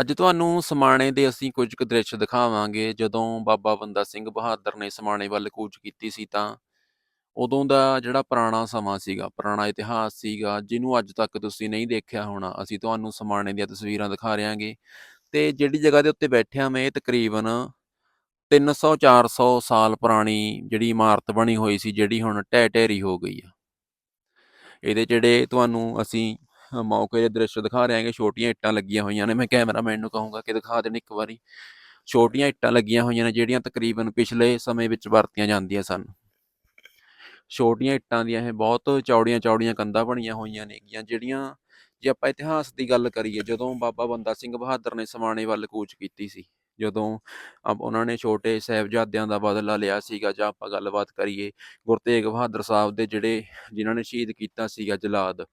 ਅੱਜ ਤੁਹਾਨੂੰ ਸਮਾਣੇ ਦੇ ਅਸੀਂ ਕੁਝ ਕੁ ਦ੍ਰਿਸ਼ ਦਿਖਾਵਾਂਗੇ। ਜਦੋਂ ਬਾਬਾ ਬੰਦਾ ਸਿੰਘ ਬਹਾਦਰ ਨੇ ਸਮਾਣੇ ਵੱਲ ਕੂਚ ਕੀਤੀ ਸੀ ਤਾਂ ਉਦੋਂ ਦਾ ਜਿਹੜਾ ਪੁਰਾਣਾ ਸਮਾਂ ਸੀਗਾ, ਪੁਰਾਣਾ ਇਤਿਹਾਸ ਸੀਗਾ, ਜਿਹਨੂੰ ਅੱਜ ਤੱਕ ਤੁਸੀਂ ਨਹੀਂ ਦੇਖਿਆ ਹੋਣਾ, ਅਸੀਂ ਤੁਹਾਨੂੰ ਸਮਾਣੇ ਦੀਆਂ ਤਸਵੀਰਾਂ ਦਿਖਾ ਰਹਾਂਗੇ। ਤੇ ਜਿਹੜੀ ਜਗ੍ਹਾ ਦੇ ਉੱਤੇ ਬੈਠਿਆ ਮੈਂ ਇਹ ਤਕਰੀਬਨ 300 400 ਸਾਲ ਪੁਰਾਣੀ ਜਿਹੜੀ ਇਮਾਰਤ ਬਣੀ ਹੋਈ ਸੀ, ਜਿਹੜੀ ਹੁਣ ਢਹਿ ਢੇਰੀ ਹੋ ਗਈ ਆ। ਇਹਦੇ ਜਿਹੜੇ ਤੁਹਾਨੂੰ ਅਸੀਂ ਮੌਕੇ ਦੇ ਦ੍ਰਿਸ਼ ਦਿਖਾ ਰਹੇ ਹਾਂਗੇ ਛੋਟੀਆਂ ਇੱਟਾਂ ਲੱਗੀਆਂ ਹੋਈਆਂ ਨੇ। ਮੈਂ ਕੈਮਰਾਮੈਨ ਨੂੰ ਕਹੂੰਗਾ ਕਿ ਦਿਖਾ ਦੇਣ ਇੱਕ ਵਾਰੀ। ਛੋਟੀਆਂ ਇੱਟਾਂ ਲੱਗੀਆਂ ਹੋਈਆਂ ਨੇ ਜਿਹੜੀਆਂ ਤਕਰੀਬਨ ਪਿਛਲੇ ਸਮੇਂ ਵਿੱਚ ਵਰਤੀਆਂ ਜਾਂਦੀਆਂ ਸਨ। ਛੋਟੀਆਂ ਇੱਟਾਂ ਦੀਆਂ ਇਹ ਬਹੁਤ ਚੌੜੀਆਂ ਚੌੜੀਆਂ ਕੰਧਾਂ ਬਣੀਆਂ ਹੋਈਆਂ ਨੇਗੀਆਂ, ਜਿਹੜੀਆਂ ਜੇ ਆਪਾਂ ਇਤਿਹਾਸ ਦੀ ਗੱਲ ਕਰੀਏ, ਜਦੋਂ ਬਾਬਾ ਬੰਦਾ ਸਿੰਘ ਬਹਾਦਰ ਨੇ ਸਮਾਣੇ ਵੱਲ ਕੂਚ ਕੀਤੀ ਸੀ, ਜਦੋਂ ਆਪ ਉਹਨਾਂ ਨੇ ਛੋਟੇ ਸਾਹਿਬਜ਼ਾਦਿਆਂ ਦਾ ਬਦਲਾ ਲਿਆ ਸੀਗਾ, ਜਾਂ ਆਪਾਂ ਗੱਲਬਾਤ ਕਰੀਏ ਗੁਰੂ ਤੇਗ ਬਹਾਦਰ ਸਾਹਿਬ ਦੇ ਜਿਹੜੇ, ਜਿਨ੍ਹਾਂ ਨੇ ਸ਼ਹੀਦ ਕੀਤਾ ਸੀਗਾ ਜਲਾਦ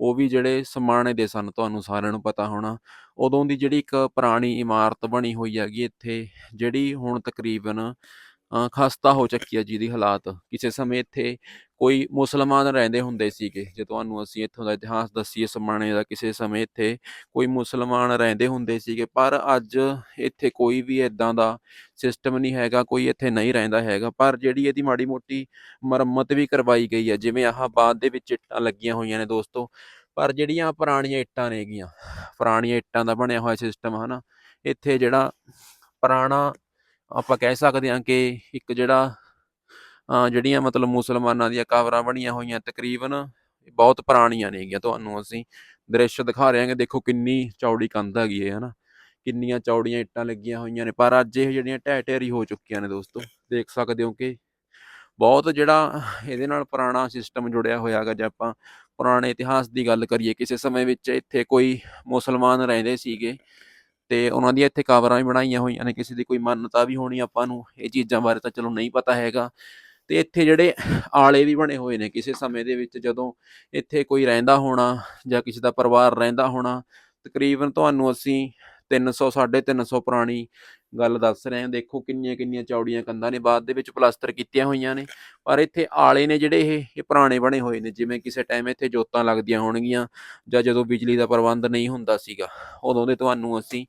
ਉਹ ਵੀ ਜਿਹੜੇ ਸਮਾਣੇ ਦੇ ਸਨ, ਤੁਹਾਨੂੰ ਸਾਰਿਆਂ ਨੂੰ ਪਤਾ ਹੋਣਾ। ਉਦੋਂ ਦੀ ਜਿਹੜੀ ਇੱਕ ਪੁਰਾਣੀ ਇਮਾਰਤ ਬਣੀ ਹੋਈ ਹੈਗੀ ਇੱਥੇ, ਜਿਹੜੀ ਹੁਣ ਤਕਰੀਬਨ ਖਸਤਾ ਹੋ ਚੁੱਕੀ ਹੈ ਜਿਹਦੀ ਹਾਲਾਤ। ਕਿਸੇ ਸਮੇਂ ਇੱਥੇ ਕੋਈ ਮੁਸਲਮਾਨ ਰਹਿੰਦੇ ਹੁੰਦੇ ਸੀਗੇ, ਜੇ ਤੁਹਾਨੂੰ ਅਸੀਂ ਇੱਥੋਂ ਦਾ ਇਤਿਹਾਸ ਦੱਸੀਏ ਸਮਾਣੇ ਦਾ, ਕਿਸੇ ਸਮੇਂ ਇੱਥੇ ਕੋਈ ਮੁਸਲਮਾਨ ਰਹਿੰਦੇ ਹੁੰਦੇ ਸੀਗੇ, ਪਰ ਅੱਜ ਇੱਥੇ ਕੋਈ ਵੀ ਇਦਾਂ ਦਾ ਸਿਸਟਮ ਨਹੀਂ ਹੈਗਾ, ਕੋਈ ਇੱਥੇ ਨਹੀਂ ਰਹਿੰਦਾ ਹੈਗਾ। ਪਰ ਜਿਹੜੀ ਇਹਦੀ ਮਾੜੀ ਮੋਟੀ ਮੁਰੰਮਤ ਵੀ ਕਰਵਾਈ ਗਈ ਹੈ ਜਿਵੇਂ ਆਹ ਬਾਅਦ ਦੇ ਵਿੱਚ ਇੱਟਾਂ ਲੱਗੀਆਂ ਹੋਈਆਂ ਨੇ ਦੋਸਤੋ, ਪਰ ਜਿਹੜੀਆਂ ਪੁਰਾਣੀਆਂ ਇੱਟਾਂ ਨੇਗੀਆਂ, ਪੁਰਾਣੀਆਂ ਇੱਟਾਂ ਦਾ ਬਣਿਆ ਹੋਇਆ ਸਿਸਟਮ ਹਨਾ, ਇੱਥੇ ਜਿਹੜਾ ਪੁਰਾਣਾ ਆਪਾਂ ਕਹਿ ਸਕਦੇ ਹਾਂ ਕਿ ਇੱਕ ਜਿਹੜਾ ਅ, ਜਿਹੜੀਆਂ ਮਤਲਬ ਮੁਸਲਮਾਨਾਂ ਦੀਆਂ ਕਬਰਾਂ ਬਣੀਆਂ ਹੋਈਆਂ ਤਕਰੀਬਨ ਬਹੁਤ ਪੁਰਾਣੀਆਂ ਨੇਗੀਆਂ ਤੁਹਾਨੂੰ ਅਸੀਂ ਦ੍ਰਿਸ਼ ਦਿਖਾ ਰਹੇ ਹਾਂਗੇ। ਦੇਖੋ ਕਿੰਨੀ ਚੌੜੀ ਕੰਧ ਹੈਗੀ ਹੈ ਹਨਾ? ਕਿੰਨੀਆਂ ਚੌੜੀਆਂ ਇੱਟਾਂ ਲੱਗੀਆਂ ਹੋਈਆਂ ਨੇ। ਪਰ ਅੱਜ ਇਹ ਜਿਹੜੀਆਂ ਢਹਿ ਢੇਰੀ ਹੋ ਚੁੱਕੀਆਂ ਨੇ ਦੋਸਤੋ ਦੇਖ ਸਕਦੇ ਹੋ ਕਿ ਬਹੁਤ ਜਿਹੜਾ ਇਹਦੇ ਨਾਲ ਪੁਰਾਣਾ ਸਿਸਟਮ ਜੁੜਿਆ ਹੋਇਆ ਹੈਗਾ ਜੇ ਆਪਾਂ ਪੁਰਾਣੇ ਇਤਿਹਾਸ ਦੀ ਗੱਲ ਕਰੀਏ ਕਿਸੇ ਸਮੇਂ ਵਿੱਚ ਇੱਥੇ ਕੋਈ ਮੁਸਲਮਾਨ ਰਹਿੰਦੇ ਸੀਗੇ। ਤੇ ਉਹਨਾਂ ਦੀਆਂ ਇੱਥੇ ਕਬਰਾਂ ਵੀ ਬਣਾਈਆਂ ਹੋਈਆਂ ਨੇ, ਕਿਸੇ ਦੀ ਕੋਈ ਮਾਨਤਾ ਵੀ ਹੋਣੀ ਆਪਾਂ ਨੂੰ, ਇਹ ਚੀਜ਼ਾਂ ਬਾਰੇ ਤਾਂ ਚਲੋ ਨਹੀਂ ਪਤਾ ਹੈਗਾ। ਤੇ ਇੱਥੇ ਜਿਹੜੇ ਆਲੇ ਵੀ ਬਣੇ ਹੋਏ ਨੇ, ਕਿਸੇ ਸਮੇਂ ਦੇ ਵਿੱਚ ਜਦੋਂ ਇੱਥੇ ਕੋਈ ਰਹਿੰਦਾ ਹੋਣਾ ਜਾਂ ਕਿਸੇ ਦਾ ਪਰਿਵਾਰ ਰਹਿੰਦਾ ਹੋਣਾ, ਤਕਰੀਬਨ ਤੁਹਾਨੂੰ ਅਸੀਂ 300 350 ਪੁਰਾਣੀ ਗੱਲ ਦੱਸ ਰਹੇ ਹਾਂ ਦੇਖੋ ਕਿੰਨੀਆਂ ਕਿੰਨੀਆਂ ਚੌੜੀਆਂ ਕੰਧਾਂ ਨੇ ਬਾਅਦ ਦੇ ਵਿੱਚ ਪਲਾਸਟਰ ਕੀਤੀਆਂ ਹੋਈਆਂ ਨੇ ਪਰ ਇੱਥੇ ਆਲੇ ਨੇ ਜਿਹੜੇ ਇਹ ਇਹ ਪੁਰਾਣੇ ਬਣੇ ਹੋਏ ਨੇ ਜਿਵੇਂ ਕਿਸੇ ਟਾਈਮ ਇੱਥੇ ਜੋਤਾਂ ਲੱਗਦੀਆਂ ਹੋਣਗੀਆਂ ਜਾਂ ਜਦੋਂ ਬਿਜਲੀ ਦਾ ਪ੍ਰਬੰਧ ਨਹੀਂ ਹੁੰਦਾ ਸੀਗਾ ਉਦੋਂ ਦੇ ਤੁਹਾਨੂੰ ਅਸੀਂ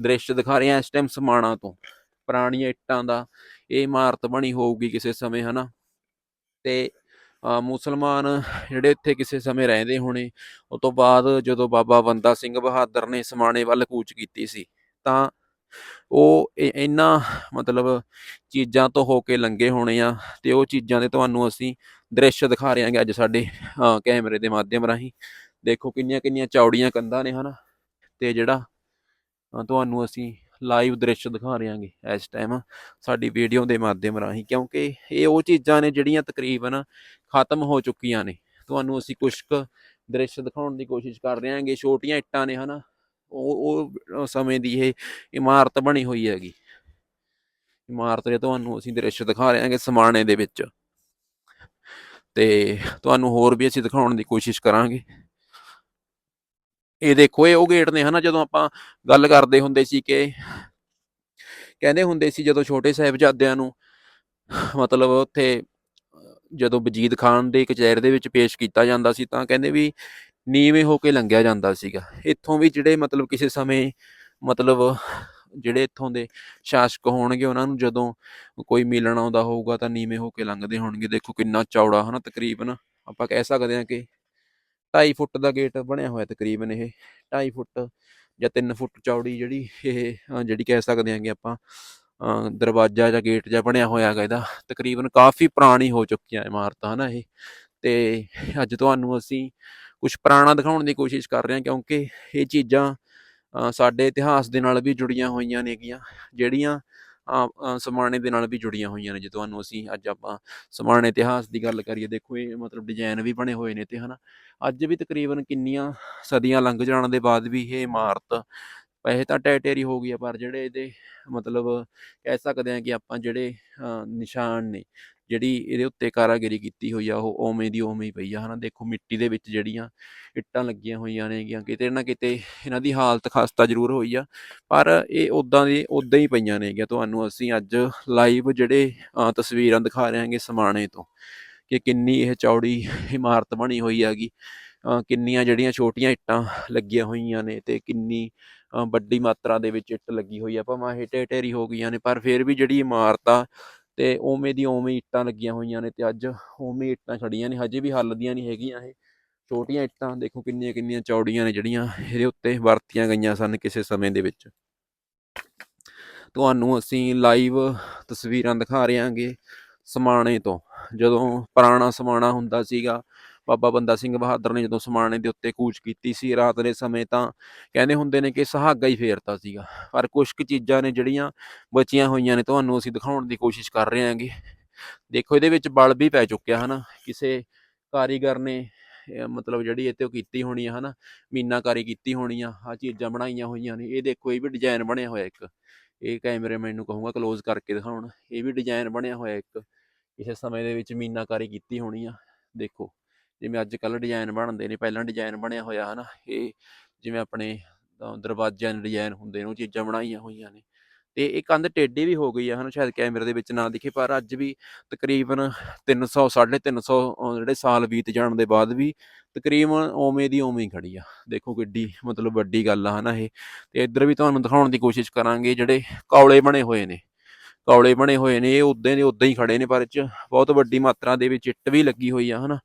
ਦ੍ਰਿਸ਼ ਦਿਖਾ ਰਹੇ ਹਾਂ ਇਸ ਟਾਈਮ ਸਮਾਣਾ ਤੋਂ ਪੁਰਾਣੀਆਂ ਇੱਟਾਂ ਦਾ ਇਹ ਇਮਾਰਤ ਬਣੀ ਹੋਊਗੀ ਕਿਸੇ ਸਮੇਂ ਹਨਾ? ਤੇ ਅ, ਮੁਸਲਮਾਨ ਜਿਹੜੇ ਇੱਥੇ ਕਿਸੇ ਸਮੇਂ ਰਹਿੰਦੇ ਹੋਣੇ ਉਸ ਤੋਂ ਬਾਅਦ ਜਦੋਂ ਬਾਬਾ ਬੰਦਾ ਸਿੰਘ ਬਹਾਦਰ ਨੇ ਸਮਾਣੇ ਵੱਲ ਕੂਚ ਕੀਤੀ ਸੀ ਤਾਂ ਉਹ ਇ- ਇਹਨਾਂ ਮਤਲਬ ਚੀਜ਼ਾਂ ਤੋਂ ਹੋ ਕੇ ਲੰਘੇ ਹੋਣੇ ਆ ਤੇ ਉਹ ਚੀਜ਼ਾਂ ਦੇ ਤੁਹਾਨੂੰ ਅਸੀਂ ਦ੍ਰਿਸ਼ ਦਿਖਾ ਰਹੇ ਹਾਂਗੇ ਅੱਜ ਸਾਡੇ ਅ, ਕੈਮਰੇ ਦੇ ਮਾਧਿਅਮ ਰਾਹੀਂ। ਦੇਖੋ ਕਿੰਨੀਆਂ ਕਿੰਨੀਆਂ ਚੌੜੀਆਂ ਕੰਧਾਂ ਨੇ ਹਨਾ? ਤੇ ਜਿਹੜਾ ਤੁਹਾਨੂੰ ਅਸੀਂ ਲਾਈਵ ਦ੍ਰਿਸ਼ ਦਿਖਾ ਰਹੇ ਹਾਂਗੇ ਇਸ ਟਾਈਮ ਸਾਡੀ ਵੀਡੀਓ ਦੇ ਮਾਧਿਅਮ ਰਾਹੀਂ ਕਿਉਂਕਿ ਇਹ ਉਹ ਚੀਜ਼ਾਂ ਨੇ ਜਿਹੜੀਆਂ ਤਕਰੀਬਨ ਖਤਮ ਹੋ ਚੁੱਕੀਆਂ ਨੇ। ਤੁਹਾਨੂੰ ਅਸੀਂ ਕੁਝ ਦ੍ਰਿਸ਼ ਦਿਖਾਉਣ ਦੀ ਕੋਸ਼ਿਸ਼ ਕਰ ਰਹੇ ਹਾਂਗੇ ਛੋਟੀਆਂ ਇੱਟਾਂ ਨੇ ਹਨਾ? ਉਹ ਉਹ ਸਮੇਂ ਦੀ ਇਹ ਇਮਾਰਤ ਬਣੀ ਹੋਈ ਹੈਗੀ। ਇਮਾਰਤ ਦੇ ਤੁਹਾਨੂੰ ਅਸੀਂ ਦ੍ਰਿਸ਼ ਦਿਖਾ ਰਹੇ ਹਾਂਗੇ ਸਮਾਣੇ ਦੇ ਵਿੱਚ। ਤੇ ਤੁਹਾਨੂੰ ਹੋਰ ਵੀ ਅਸੀਂ ਦਿਖਾਉਣ ਦੀ ਕੋਸ਼ਿਸ਼ ਕਰਾਂਗੇ। ਇਹ ਦੇਖੋ, ਇਹ ਉਹ ਗੇਟ ਨੇ ਹਨਾ, ਜਦੋਂ ਆਪਾਂ ਗੱਲ ਕਰਦੇ ਹੁੰਦੇ ਸੀ ਕਿ ਕਹਿੰਦੇ ਹੁੰਦੇ ਸੀ ਜਦੋਂ ਛੋਟੇ ਸਾਹਿਬਜ਼ਾਦਿਆਂ ਨੂੰ ਮਤਲਬ ਉੱਥੇ ਜਦੋਂ ਵਜੀਦ ਖਾਨ ਦੇ ਕਚਹਿਰੇ ਦੇ ਵਿੱਚ ਪੇਸ਼ ਕੀਤਾ ਜਾਂਦਾ ਸੀ ਤਾਂ ਕਹਿੰਦੇ ਵੀ ਨੀਵੇਂ ਹੋ ਕੇ ਲੰਘਿਆ ਜਾਂਦਾ ਸੀਗਾ। ਇੱਥੋਂ ਵੀ ਜਿਹੜੇ ਮਤਲਬ ਕਿਸੇ ਸਮੇਂ ਮਤਲਬ ਜਿਹੜੇ ਇੱਥੋਂ ਦੇ ਸ਼ਾਸਕ ਹੋਣਗੇ ਉਹਨਾਂ ਨੂੰ ਜਦੋਂ ਕੋਈ ਮਿਲਣ ਆਉਂਦਾ ਹੋਊਗਾ ਤਾਂ ਨੀਵੇਂ ਹੋ ਕੇ ਲੰਘਦੇ ਹੋਣਗੇ। ਦੇਖੋ ਕਿੰਨਾ ਚੌੜਾ ਹਨਾ ਤਕਰੀਬਨ। ਆਪਾਂ ਕਹਿ ਸਕਦੇ ਹਾਂ ਕਿ 2.5 ਫੁੱਟ ਦਾ ਗੇਟ ਬਣਿਆ ਹੋਇਆ ਤਕਰੀਬਨ ਇਹ। 2.5 ਫੁੱਟ ਜਾਂ 3 ਫੁੱਟ ਚੌੜੀ ਜਿਹੜੀ ਇਹ ਜਿਹੜੀ ਕਹਿ ਸਕਦੇ ਹਾਂ ਕਿ ਆਪਾਂ ਅ, ਦਰਵਾਜ਼ਾ ਜਾਂ ਗੇਟ ਜਾਂ ਬਣਿਆ ਹੋਇਆ ਹੈਗਾ ਇਹਦਾ। ਤਕਰੀਬਨ ਕਾਫੀ ਪੁਰਾਣੀ ਹੋ ਚੁੱਕੀ ਹੈ ਇਮਾਰਤ ਹਨਾ ਇਹ। ਤੇ ਅੱਜ ਤੁਹਾਨੂੰ ਅਸੀਂ ਕੁਝ ਪੁਰਾਣਾ ਦਿਖਾਉਣ ਦੀ ਕੋਸ਼ਿਸ਼ ਕਰ ਰਹੇ ਹਾਂ ਕਿਉਂਕਿ ਇਹ ਚੀਜ਼ਾਂ ਸਾਡੇ ਇਤਿਹਾਸ ਦੇ ਨਾਲ ਵੀ ਜੁੜੀਆਂ ਹੋਈਆਂ ਨੇਗੀਆਂ ਜਿਹੜੀਆਂ ਸਮਾਣੇ ਦੇ ਨਾਲ ਵੀ ਜੁੜੀਆਂ ਹੋਈਆਂ ਨੇ। ਜੇ ਤੁਹਾਨੂੰ ਅਸੀਂ ਅੱਜ ਆਪਾਂ ਸਮਾਣੇ ਇਤਿਹਾਸ ਦੀ ਗੱਲ ਕਰੀਏ ਦੇਖੋ ਇਹ ਮਤਲਬ ਡਿਜ਼ਾਈਨ ਵੀ ਬਣੇ ਹੋਏ ਨੇ ਤੇ ਹਨਾ। ਅੱਜ ਵੀ ਤਕਰੀਬਨ ਕਿੰਨੀਆਂ ਸਦੀਆਂ ਲੰਘ ਜਾਣ ਦੇ ਬਾਅਦ ਵੀ ਇਹ ਇਮਾਰਤ ਵੈਸੇ ਤਾਂ ਢਹਿ ਢੇਰੀ ਹੋ ਗਈ ਆ ਪਰ ਜਿਹੜੇ ਇਹਦੇ ਮਤਲਬ ਕਹਿ ਸਕਦੇ ਹਾਂ ਕਿ ਆਪਾਂ ਜਿਹੜੇ ਅ, ਨਿਸ਼ਾਨ ਨੇ ਜਿਹੜੀ ਇਹਦੇ ਉੱਤੇ ਕਾਰਾਗਰੀ ਕੀਤੀ ਹੋਈ ਆ ਉਹ ਓਵੇਂ ਦੀ ਓਵੇਂ ਹੀ ਪਈ ਆ ਹਨਾ? ਦੇਖੋ ਮਿੱਟੀ ਦੇ ਵਿੱਚ ਜਿਹੜੀਆਂ ਇੱਟਾਂ ਲੱਗੀਆਂ ਹੋਈਆਂ ਨੇਗੀਆਂ ਕਿਤੇ ਨਾ ਕਿਤੇ ਇਹਨਾਂ ਦੀ ਹਾਲਤ ਖਸਤਾ ਜ਼ਰੂਰ ਹੋਈ ਆ ਪਰ ਇਹ ਉਦਾਂ ਦੀ ਉਦਾਂ ਹੀ ਪਈਆਂ ਨੇਗੀਆਂ। ਤੁਹਾਨੂੰ ਅਸੀਂ ਅੱਜ ਲਾਈਵ ਜਿਹੜੇ ਤਸਵੀਰਾਂ ਦਿਖਾ ਰਹੇ ਹਾਂਗੇ ਸਮਾਣੇ ਤੋਂ ਕਿ ਕਿੰਨੀ ਇਹ ਚੌੜੀ ਇਮਾਰਤ ਬਣੀ ਹੋਈ ਹੈਗੀ ਅ, ਕਿੰਨੀਆਂ ਜਿਹੜੀਆਂ ਛੋਟੀਆਂ ਇੱਟਾਂ ਲੱਗੀਆਂ ਹੋਈਆਂ ਨੇ ਤੇ ਕਿੰਨੀ ਵੱਡੀ ਮਾਤਰਾ ਦੇ ਵਿੱਚ ਇੱਟ ਲੱਗੀ ਹੋਈ ਆ। ਭਾਵੇਂ ਇਹ ਢੇ ਢੇਰੀ ਹੋ ਗਈਆਂ ਨੇ ਪਰ ਫਿਰ ਵੀ ਜਿਹੜੀ ਇਮਾਰਤ ਆ ਤੇ ਓਵੇਂ ਦੀ ਉਵੇਂ ਇੱਟਾਂ ਲੱਗੀਆਂ ਹੋਈਆਂ ਨੇ ਤੇ ਅੱਜ ਉਵੇਂ ਇੱਟਾਂ ਖੜੀਆਂ ਨੇ, ਹਜੇ ਵੀ ਹੱਲਦੀਆਂ ਨਹੀਂ ਹੈਗੀਆਂ ਇਹ। ਛੋਟੀਆਂ ਇੱਟਾਂ, ਦੇਖੋ ਕਿੰਨੀਆਂ ਕਿੰਨੀਆਂ ਚੌੜੀਆਂ ਨੇ ਜਿਹੜੀਆਂ ਇਹਦੇ ਉੱਤੇ ਵਰਤੀਆਂ ਗਈਆਂ ਸਨ ਕਿਸੇ ਸਮੇਂ ਦੇ ਵਿੱਚ। ਤੁਹਾਨੂੰ ਅਸੀਂ ਲਾਈਵ ਤਸਵੀਰਾਂ ਦਿਖਾ ਰਹੇ ਹਾਂਗੇ ਸਮਾਣੇ ਤੋਂ। ਜਦੋਂ ਪੁਰਾਣਾ ਸਮਾਣਾ ਹੁੰਦਾ ਸੀਗਾ ਬਾਬਾ ਬੰਦਾ ਸਿੰਘ ਬਹਾਦਰ ਨੇ ਜਦੋਂ ਸਮਾਣੇ ਦੇ ਉੱਤੇ ਕੂਚ ਕੀਤੀ ਸੀ ਰਾਤ ਦੇ ਸਮੇਂ ਤਾਂ ਕਹਿੰਦੇ ਹੁੰਦੇ ਨੇ ਕਿ ਸੁਹਾਗਾ ਹੀ ਫੇਰਤਾ ਸੀਗਾ। ਪਰ ਕੁਝ ਕੁ ਚੀਜ਼ਾਂ ਨੇ ਜਿਹੜੀਆਂ ਬਚੀਆਂ ਹੋਈਆਂ ਨੇ, ਤੁਹਾਨੂੰ ਅਸੀਂ ਦਿਖਾਉਣ ਦੀ ਕੋਸ਼ਿਸ਼ ਕਰ ਰਹੇ ਹਾਂਗੇ। ਦੇਖੋ, ਇਹਦੇ ਵਿੱਚ ਬਲ ਵੀ ਪੈ ਚੁੱਕਿਆ ਹਨਾ। ਕਿਸੇ ਕਾਰੀਗਰ ਨੇ ਮਤਲਬ ਜਿਹੜੀ ਇਹ ਤੇ ਉਹ ਕੀਤੀ ਹੋਣੀ ਆ ਹਨਾ, ਮੀਨਾਕਾਰੀ ਕੀਤੀ ਹੋਣੀ ਆ ਆ ਚੀਜ਼ਾਂ ਬਣਾਈਆਂ ਹੋਈਆਂ ਨੇ। ਇਹ ਦੇਖੋ, ਇਹ ਵੀ ਡਿਜ਼ਾਈਨ ਬਣਿਆ ਹੋਇਆ ਇੱਕ। ਇਹ ਕੈਮਰਾਮੈਨ ਨੂੰ ਕਹੂੰਗਾ ਕਲੋਜ਼ ਕਰਕੇ ਦਿਖਾਉਣ। ਇਹ ਵੀ ਡਿਜ਼ਾਈਨ ਬਣਿਆ ਹੋਇਆ ਇੱਕ। ਕਿਸੇ ਸਮੇਂ ਦੇ ਵਿੱਚ ਮੀਨਾਕਾਰੀ ਕੀਤੀ ਹੋਣੀ ਆ। ਦੇਖੋ ਜਿਵੇਂ ਅੱਜ ਕੱਲ੍ਹ ਡਿਜ਼ਾਈਨ ਬਣਦੇ ਨੇ ਪਹਿਲਾਂ ਡਿਜ਼ਾਈਨ ਬਣਿਆ ਹੋਇਆ ਹਨਾ ਇਹ ਜਿਵੇਂ ਆਪਣੇ ਦਰਵਾਜ਼ਿਆਂ ਦੇ ਡਿਜ਼ਾਈਨ ਹੁੰਦੇ ਨੇ ਉਹ ਚੀਜ਼ਾਂ ਬਣਾਈਆਂ ਹੋਈਆਂ ਨੇ। ਤੇ ਇਹ ਕੰਧ ਟੇਢੀ ਵੀ ਹੋ ਗਈ ਆ ਹਨਾ ਸ਼ਾਇਦ ਕੈਮਰੇ ਦੇ ਵਿੱਚ ਨਾ ਦਿਖੇ ਪਰ ਅੱਜ ਵੀ ਤਕਰੀਬਨ 300 350 ਅ, ਜਿਹੜੇ ਸਾਲ ਬੀਤ ਜਾਣ ਦੇ ਬਾਅਦ ਵੀ ਤਕਰੀਬਨ ਉਵੇਂ ਦੀ ਉਵੇਂ ਹੀ ਖੜੀ ਆ। ਦੇਖੋ ਕਿੱਡੀ ਮਤਲਬ ਵੱਡੀ ਗੱਲ ਆ ਹਨਾ ਇਹ। ਤੇ ਇੱਧਰ ਵੀ ਤੁਹਾਨੂੰ ਦਿਖਾਉਣ ਦੀ ਕੋਸ਼ਿਸ਼ ਕਰਾਂਗੇ ਜਿਹੜੇ ਕੌਲੇ ਬਣੇ ਹੋਏ ਨੇ। ਕੌਲੇ ਬਣੇ ਹੋਏ ਨੇ ਇਹ ਉਦਾਂ ਦੇ ਉਦਾਂ ਹੀ ਖੜੇ ਨੇ ਪਰ ਇਹ 'ਚ ਬਹੁਤ ਵੱਡੀ ਮਾਤਰਾ ਦੇ ਵਿੱਚ ਇੱਟ ਵੀ ਲੱਗੀ ਹੋਈ ਆ ਹਨਾ।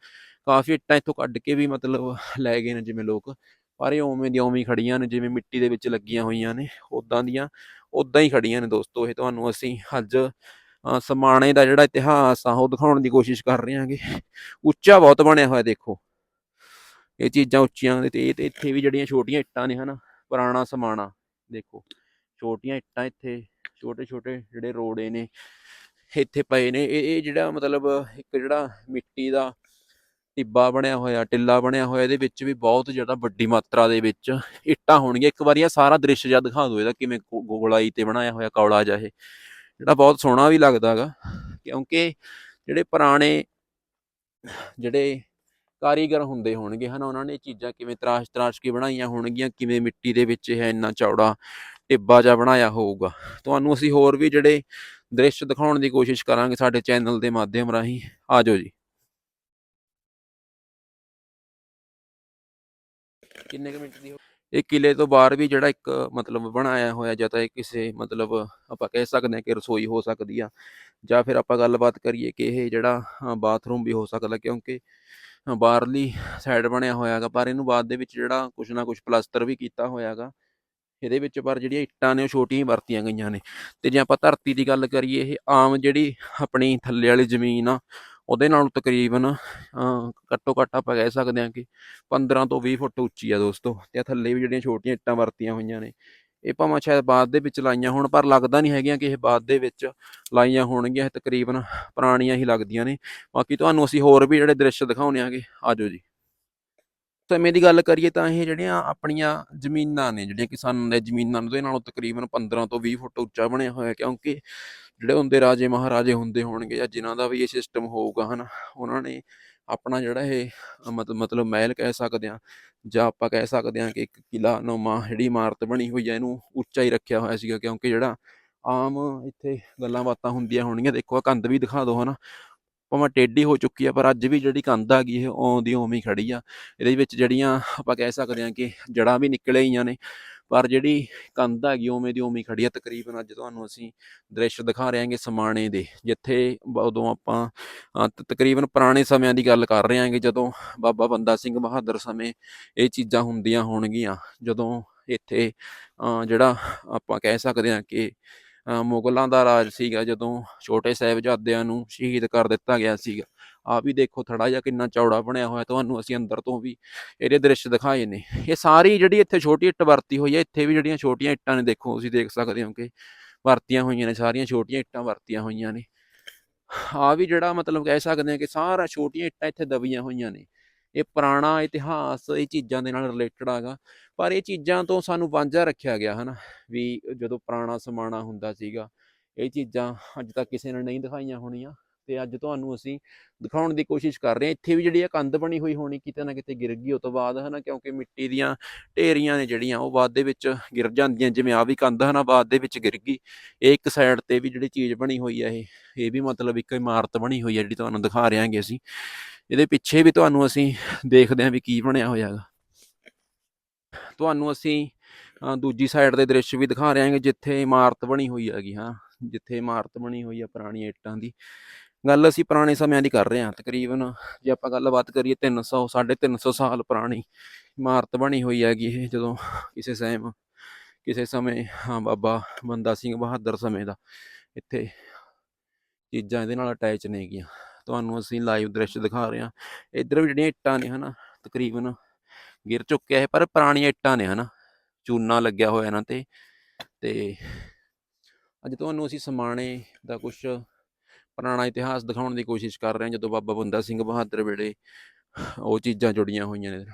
ਕਾਫੀ ਇੱਟਾਂ ਇੱਥੋਂ ਕੱਢ ਕੇ ਵੀ ਮਤਲਬ ਲੈ ਗਏ ਨੇ ਜਿਵੇਂ ਲੋਕ। ਪਰ ਇਹ ਉਵੇਂ ਦੀ ਉਵੇਂ ਖੜੀਆਂ ਨੇ, ਜਿਵੇਂ ਮਿੱਟੀ ਦੇ ਵਿੱਚ ਲੱਗੀਆਂ ਹੋਈਆਂ ਨੇ। ਉਦਾਂ ਦੀਆਂ ਉਦਾਂ ਹੀ ਖੜੀਆਂ ਨੇ ਦੋਸਤੋ, ਇਹ ਤੁਹਾਨੂੰ ਅਸੀਂ ਅੱਜ ਸਮਾਣੇ ਦਾ ਜਿਹੜਾ ਇਤਿਹਾਸ ਆ, ਉਹ ਦਿਖਾਉਣ ਦੀ ਕੋਸ਼ਿਸ਼ ਕਰ ਰਹੇ ਹਾਂਗੇ। ਉੱਚਾ ਬਹੁਤ ਬਣਿਆ ਹੋਇਆ ਦੇਖੋ। ਇਹ ਚੀਜ਼ਾਂ ਉੱਚੀਆਂ ਨੇ ਤੇ ਇਹ ਤੇ ਇੱਥੇ ਵੀ ਜਿਹੜੀਆਂ ਛੋਟੀਆਂ ਇੱਟਾਂ ਨੇ ਹਨਾ, ਪੁਰਾਣਾ ਸਮਾਣਾ, ਦੇਖੋ। ਛੋਟੀਆਂ ਇੱਟਾਂ ਇੱਥੇ, ਛੋਟੇ ਛੋਟੇ ਜਿਹੜੇ ਰੋੜੇ ਨੇ, ਇੱਥੇ ਪਏ ਨੇ। ਇਹ ਜਿਹੜਾ ਮਤਲਬ ਇੱਕ ਜਿਹੜਾ ਮਿੱਟੀ ਦਾ ਟਿੱਬਾ ਬਣਿਆ ਹੋਇਆ, ਟਿੱਲਾ ਬਣਿਆ ਹੋਇਆ, ਇਹਦੇ ਵਿੱਚ ਵੀ ਬਹੁਤ ਜ਼ਿਆਦਾ ਵੱਡੀ ਮਾਤਰਾ ਦੇ ਵਿੱਚ ਇੱਟਾਂ ਹੋਣਗੀਆਂ। ਇੱਕ ਵਾਰੀ ਇਹ ਸਾਰਾ ਦ੍ਰਿਸ਼ ਜਿਹਾ ਦਿਖਾ ਦਿਓ ਇਹਦਾ ਕਿਵੇਂ ਗੋ- ਗੋਲਾਈ ਤੇ ਬਣਾਇਆ ਹੋਇਆ ਕੌਲਾ ਜਿਹਾ ਇਹ। ਜਿਹੜਾ ਬਹੁਤ ਸੋਹਣਾ ਵੀ ਲੱਗਦਾ ਗਾ, ਕਿਉਂਕਿ ਜਿਹੜੇ ਪੁਰਾਣੇ ਜਿਹੜੇ ਕਾਰੀਗਰ ਹੁੰਦੇ ਹੋਣਗੇ ਹਨਾ, ਉਹਨਾਂ ਨੇ ਚੀਜ਼ਾਂ ਕਿਵੇਂ ਤਰਾਸ਼ ਤਰਾਸ਼ ਕੇ ਬਣਾਈਆਂ ਹੋਣਗੀਆਂ, ਕਿਵੇਂ ਮਿੱਟੀ ਦੇ ਵਿੱਚ ਇਹ ਇੰਨਾ ਚੌੜਾ ਟਿੱਬਾ ਜਿਹਾ ਬਣਾਇਆ ਹੋਊਗਾ। ਤੁਹਾਨੂੰ ਅਸੀਂ ਹੋਰ ਵੀ ਜਿਹੜੇ ਦ੍ਰਿਸ਼ ਦਿਖਾਉਣ ਦੀ ਕੋਸ਼ਿਸ਼ ਕਰਾਂਗੇ ਸਾਡੇ ਚੈਨਲ ਦੇ ਮਾਧਿਅਮ ਰਾਹੀਂ। ਆ ਜਾਓ ਜੀ। ਕਿੰਨੇ ਕੁ ਮਿੰਟ ਦੀ ਹੋ ਇਹ ਕਿਲੇ ਤੋਂ ਬਾਹਰ ਵੀ ਜਿਹੜਾ ਇੱਕ ਮਤਲਬ ਬਣਾਇਆ ਹੋਇਆ ਜਾਂ ਤਾਂ ਇਹ ਕਿਸੇ ਮਤਲਬ ਆਪਾਂ ਕਹਿ ਸਕਦੇ ਹਾਂ ਕਿ ਰਸੋਈ ਹੋ ਸਕਦੀ ਆ ਜਾਂ ਫਿਰ ਆਪਾਂ ਗੱਲਬਾਤ ਕਰੀਏ ਕਿ ਇਹ ਜਿਹੜਾ ਬਾਥਰੂਮ ਵੀ ਹੋ ਸਕਦਾ ਕਿਉਂਕਿ ਬਾਹਰਲੀ ਸਾਈਡ ਬਣਿਆ ਹੋਇਆ ਹੈਗਾ, ਪਰ ਇਹਨੂੰ ਬਾਅਦ ਦੇ ਵਿੱਚ ਜਿਹੜਾ ਕੁਛ ਨਾ ਕੁਛ ਪਲਾਸਟਰ ਵੀ ਕੀਤਾ ਹੋਇਆ ਹੈਗਾ, ਇਹਦੇ ਵਿੱਚ ਪਰ ਜਿਹੜੀਆਂ ਇੱਟਾਂ ਨੇ ਉਹ ਛੋਟੀਆਂ ਵਰਤੀਆਂ ਗਈਆਂ ਨੇ। ਤੇ ਜੇ ਆਪਾਂ ਧਰਤੀ ਦੀ ਗੱਲ ਕਰੀਏ, ਇਹ ਆਮ ਜਿਹੜੀ ਆਪਣੀ ਥੱਲੇ ਵਾਲੀ ਜ਼ਮੀਨ ਆ ਉਹਦੇ ਨਾਲੋਂ ਤਕਰੀਬਨ ਘੱਟੋ ਘੱਟ ਆਪਾਂ ਕਹਿ ਸਕਦੇ ਹਾਂ ਕਿ 15 ਤੋਂ 20 ਫੁੱਟ ਉੱਚੀ ਆ ਦੋਸਤੋ ਤੇ ਥੱਲੇ ਵੀ ਜਿਹੜੀਆਂ ਛੋਟੀਆਂ ਇੱਟਾਂ ਵਰਤੀਆਂ ਹੋਈਆਂ ਨੇ। ਇਹ ਭਾਵੇਂ ਸ਼ਾਇਦ ਬਾਅਦ ਦੇ ਵਿੱਚ ਲਾਈਆਂ ਹੋਣ, ਪਰ ਲੱਗਦਾ ਨਹੀਂ ਹੈਗੀਆਂ ਕਿ ਇਹ ਬਾਅਦ ਦੇ ਵਿੱਚ ਲਾਈਆਂ ਹੋਣਗੀਆਂ। ਇਹ ਤਕਰੀਬਨ ਪੁਰਾਣੀਆਂ ਹੀ ਲੱਗਦੀਆਂ ਨੇ। ਬਾਕੀ ਤੁਹਾਨੂੰ ਅਸੀਂ ਹੋਰ ਵੀ ਜਿਹੜੇ ਦ੍ਰਿਸ਼ ਦਿਖਾਉਣੇ ਆਗੇ, ਆਜੋ ਜੀ। ਸਮੇਂ ਦੀ ਗੱਲ ਕਰੀਏ ਤਾਂ ਇਹ ਜਿਹੜੀਆਂ ਆਪਣੀਆਂ ਜ਼ਮੀਨਾਂ ਨੇ, ਜਿਹੜੀਆਂ ਕਿਸਾਨਾਂ ਦੇ ਜ਼ਮੀਨਾਂ ਨੇ, ਉਹਦੇ ਨਾਲੋਂ ਤਕਰੀਬਨ 15 ਤੋਂ 20 ਫੁੱਟ ਉੱਚਾ ਬਣਿਆ ਹੋਇਆ, ਕਿਉਂਕਿ ਜਿਹੜੇ ਹੁੰਦੇ ਰਾਜੇ ਮਹਾਰਾਜੇ ਹੁੰਦੇ ਹੋਣਗੇ ਜਾਂ ਜਿਨ੍ਹਾਂ ਦਾ ਵੀ ਇਹ ਸਿਸਟਮ ਹੋਊਗਾ ਹਨਾ, ਉਹਨਾਂ ਨੇ ਆਪਣਾ ਜਿਹੜਾ ਇਹ ਮਤ- ਮਤਲਬ ਮਹਿਲ ਕਹਿ ਸਕਦੇ ਆ ਜਾਂ ਆਪਾਂ ਕਹਿ ਸਕਦੇ ਹਾਂ ਕਿ ਇੱਕ ਕਿਲਾ ਨੁਮਾ ਜਿਹੜੀ ਇਮਾਰਤ ਬਣੀ ਹੋਈ ਹੈ ਇਹਨੂੰ ਉੱਚਾ ਹੀ ਰੱਖਿਆ ਹੋਇਆ ਸੀਗਾ ਕਿਉਂਕਿ ਜਿਹੜਾ ਆਮ ਇੱਥੇ ਗੱਲਾਂ ਬਾਤਾਂ ਹੁੰਦੀਆਂ ਹੋਣਗੀਆਂ, ਦੇਖੋ ਆ ਕੰਧ ਵੀ ਦਿਖਾ ਦਿਓ ਹਨਾ, ਭਾਵੇਂ ਟੇਢੀ ਹੋ ਚੁੱਕੀ ਆ, ਪਰ ਅੱਜ ਵੀ ਜਿਹੜੀ ਕੰਧ ਆ ਗਈ ਇਹ ਆਉਂਦੀ ਉਵੇਂ ਹੀ ਖੜੀ ਆ, ਇਹਦੇ ਵਿੱਚ ਜਿਹੜੀਆਂ ਆਪਾਂ ਕਹਿ ਸਕਦੇ ਹਾਂ ਕਿ ਜੜਾਂ ਵੀ ਨਿਕਲੇ ਹੀਆਂ ਨੇ ਪਰ ਜਿਹੜੀ ਕੰਧ ਹੈਗੀ ਉਵੇਂ ਦੀ ਉਵੇਂ ਹੀ ਖੜੀ ਆ। ਤਕਰੀਬਨ ਅੱਜ ਤੁਹਾਨੂੰ ਅਸੀਂ ਦ੍ਰਿਸ਼ ਦਿਖਾ ਰਹੇ ਹਾਂਗੇ ਸਮਾਣੇ ਦੇ, ਜਿੱਥੇ ਬ- ਉਦੋਂ ਆਪਾਂ ਤਕਰੀਬਨ ਪੁਰਾਣੇ ਸਮਿਆਂ ਦੀ ਗੱਲ ਕਰ ਰਹੇ ਹਾਂਗੇ, ਜਦੋਂ ਬਾਬਾ ਬੰਦਾ ਸਿੰਘ ਬਹਾਦਰ ਸਮੇਂ ਇਹ ਚੀਜ਼ਾਂ ਹੁੰਦੀਆਂ ਹੋਣਗੀਆਂ, ਜਦੋਂ ਇੱਥੇ ਜਿਹੜਾ ਆਪਾਂ ਕਹਿ ਸਕਦੇ ਹਾਂ ਕਿ ਮੁਗਲਾਂ ਦਾ ਰਾਜ ਸੀਗਾ, ਜਦੋਂ ਛੋਟੇ ਸਾਹਿਬਜ਼ਾਦਿਆਂ ਨੂੰ ਸ਼ਹੀਦ ਕਰ ਦਿੱਤਾ ਗਿਆ ਸੀਗਾ। ਆ ਵੀ ਦੇਖੋ ਥੜਾ ਜਿਹਾ ਕਿੰਨਾ ਚੌੜਾ ਬਣਿਆ ਹੋਇਆ ਤੁਹਾਨੂੰ ਅਸੀਂ ਅੰਦਰ ਤੋਂ ਵੀ ਇਹਦੇ ਦ੍ਰਿਸ਼ ਦਿਖਾਏ ਨੇ। ਇਹ ਸਾਰੀ ਜਿਹੜੀ ਇੱਥੇ ਛੋਟੀ ਇੱਟ ਵਰਤੀ ਹੋਈ ਹੈ, ਇੱਥੇ ਵੀ ਜਿਹੜੀਆਂ ਛੋਟੀਆਂ ਇੱਟਾਂ ਨੇ ਦੇਖੋ ਤੁਸੀਂ ਦੇਖ ਸਕਦੇ ਹੋ ਕਿ ਵਰਤੀਆਂ ਹੋਈਆਂ ਨੇ, ਸਾਰੀਆਂ ਛੋਟੀਆਂ ਇੱਟਾਂ ਵਰਤੀਆਂ ਹੋਈਆਂ ਨੇ। ਆ ਵੀ ਜਿਹੜਾ ਮਤਲਬ ਕਹਿ ਸਕਦੇ ਹਾਂ ਕਿ ਸਾਰਾ ਛੋਟੀਆਂ ਇੱਟਾਂ ਇੱਥੇ ਦਬੀਆਂ ਹੋਈਆਂ ਨੇ। ਇਹ ਪੁਰਾਣਾ ਇਤਿਹਾਸ, ਇਹ ਚੀਜ਼ਾਂ ਦੇ ਨਾਲ ਰਿਲੇਟਡ ਹੈਗਾ ਪਰ ਇਹ ਚੀਜ਼ਾਂ ਤੋਂ ਸਾਨੂੰ ਵਾਂਝਾ ਰੱਖਿਆ ਗਿਆ ਹਨਾ, ਵੀ ਜਦੋਂ ਪੁਰਾਣਾ ਸਮਾਣਾ ਹੁੰਦਾ ਸੀਗਾ, ਇਹ ਚੀਜ਼ਾਂ ਅੱਜ ਤੱਕ ਕਿਸੇ ਨੇ ਨਹੀਂ ਦਿਖਾਈਆਂ ਹੋਣੀਆਂ। ਤੇ ਅੱਜ ਤੁਹਾਨੂੰ ਅਸੀਂ ਦਿਖਾਉਣ ਦੀ ਕੋਸ਼ਿਸ਼ ਕਰ ਰਹੇ ਹਾਂ। ਇੱਥੇ ਵੀ ਜਿਹੜੀ ਆ ਕੰਧ ਬਣੀ ਹੋਈ ਹੋਣੀ ਕਿਤੇ ਨਾ ਕਿਤੇ ਗਿਰ ਗਈ, ਉਹ ਤੋਂ ਬਾਅਦ ਹਨਾ, ਕਿਉਂਕਿ ਮਿੱਟੀ ਦੀਆਂ ਢੇਰੀਆਂ ਨੇ ਜਿਹੜੀਆਂ, ਉਹ ਬਾਅਦ ਦੇ ਵਿੱਚ ਗਿਰ ਜਾਂਦੀਆਂ। ਜਿਵੇਂ ਆ ਵੀ ਕੰਧ ਹਨਾ, ਬਾਅਦ ਦੇ ਵਿੱਚ ਗਿਰ ਗਈ। ਇਹ ਇੱਕ ਸਾਈਡ ਤੇ ਵੀ ਜਿਹੜੀ ਚੀਜ਼ ਬਣੀ ਹੋਈ ਹੈ ਇਹ ਇਹ ਵੀ ਮਤਲਬ ਇੱਕ ਇਮਾਰਤ ਬਣੀ ਹੋਈ ਹੈ ਜਿਹੜੀ ਤੁਹਾਨੂੰ ਦਿਖਾ ਰਹੇ ਹਾਂਗੇ ਅਸੀਂ। ਇਹਦੇ ਪਿੱਛੇ ਵੀ ਤੁਹਾਨੂੰ ਅਸੀਂ ਦੇਖਦੇ ਹਾਂ ਵੀ ਕੀ ਬਣਿਆ ਹੋਇਆ ਹੈਗਾ। ਤੁਹਾਨੂੰ ਅਸੀਂ ਹਾਂ ਦੂਜੀ ਸਾਈਡ ਦੇ ਦ੍ਰਿਸ਼ ਵੀ ਦਿਖਾ ਰਹੇ ਹਾਂਗੇ ਜਿੱਥੇ ਇਮਾਰਤ ਬਣੀ ਹੋਈ ਹੈਗੀ, ਹਾਂ। ਜਿੱਥੇ ਇਮਾਰਤ ਬਣੀ ਹੋਈ ਆ ਪੁਰਾਣੀਆਂ ਇੱਟਾਂ ਦੀ। ਗੱਲ ਅਸੀਂ ਪੁਰਾਣੇ ਸਮਿਆਂ ਦੀ ਕਰ ਰਹੇ ਹਾਂ, ਤਕਰੀਬਨ ਜੇ ਆਪਾਂ ਗੱਲਬਾਤ ਕਰੀਏ 300 350 ਸਾਲ ਪੁਰਾਣੀ ਇਮਾਰਤ ਬਣੀ ਹੋਈ ਹੈਗੀ ਇਹ ਜਦੋਂ ਕਿਸੇ ਸੈਮ ਕਿਸੇ ਸਮੇਂ, ਹਾਂ ਬਾਬਾ ਬੰਦਾ ਸਿੰਘ ਬਹਾਦਰ ਸਮੇਂ ਦਾ ਇੱਥੇ ਚੀਜ਼ਾਂ ਇਹਦੇ ਨਾਲ ਅਟੈਚ ਨੇ ਗੀਆਂ ਤੁਹਾਨੂੰ ਅਸੀਂ ਲਾਈਵ ਦ੍ਰਿਸ਼ ਦਿਖਾ ਰਹੇ ਹਾਂ। ਇੱਧਰ ਵੀ ਜਿਹੜੀਆਂ ਇੱਟਾਂ ਨੇ ਹਨਾ, ਤਕਰੀਬਨ ਗਿਰ ਚੁੱਕਿਆ ਹੈ ਪਰ ਪੁਰਾਣੀਆਂ ਇੱਟਾਂ ਨੇ ਹਨਾ, ਚੂਨਾ ਲੱਗਿਆ ਹੋਇਆ ਇਹਨਾਂ ਤੇ ਤੇ ਅੱਜ ਤੁਹਾਨੂੰ ਅਸੀਂ ਸਮਾਣੇ ਦਾ ਕੁਝ ਪੁਰਾਣਾ ਇਤਿਹਾਸ ਦਿਖਾਉਣ ਦੀ ਕੋਸ਼ਿਸ਼ ਕਰ ਰਹੇ ਹਾਂ, ਜਦੋਂ ਬਾਬਾ ਬੰਦਾ ਸਿੰਘ ਬਹਾਦਰ ਵੇਲੇ ਉਹ ਚੀਜ਼ਾਂ ਜੁੜੀਆਂ ਹੋਈਆਂ ਨੇ।